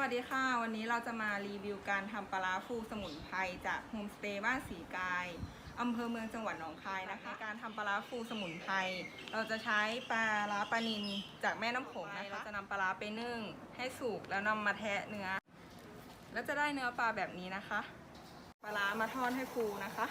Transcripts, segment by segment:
วัสดีค่ะ วันนี้เราจะมารีวิวการทำปลาฟูสมุนไพรจากโฮมสเตย์บ้านสีกายอำเภอเมืองจังหวัดหนองคายนะคะการทำปลาฟูสมุนไพรเราจะใช้ปลาร้าปลานิลจากแม่น้ำโขงนะคะเราจะนำปลาไปนึ่งให้สุกแล้วนำมาแทะเนื้อ แล้วจะได้เนื้อปลาแบบนี้นะคะ ปลาร้ามาทอดให้ฟูนะคะ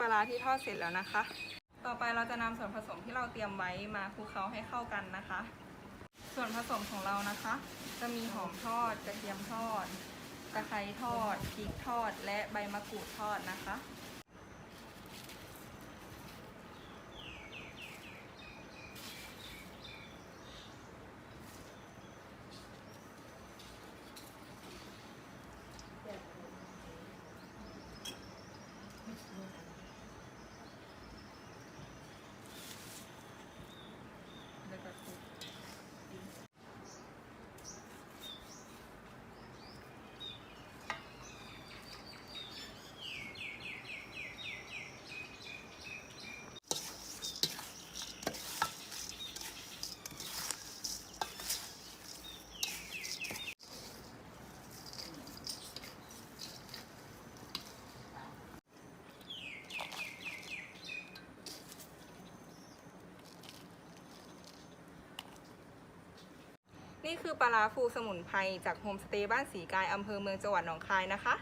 ปลาที่ทอดเสร็จแล้วนะคะ ต่อไปเราจะนำส่วนผสมที่เราเตรียมไว้มาคลุกเคล้าให้เข้ากันนะคะ ส่วนผสมของเรานะคะ จะมีหอมทอดกระเทียมทอดตะไคร้ทอดพริกทอด และใบมะกรูดทอดนะคะ แล้วก็คลุก นี่คือปลาฟูสมุนไพรจากโฮมสเตย์บ้านสีกายอำเภอเมืองจังหวัดหนองคายนะคะ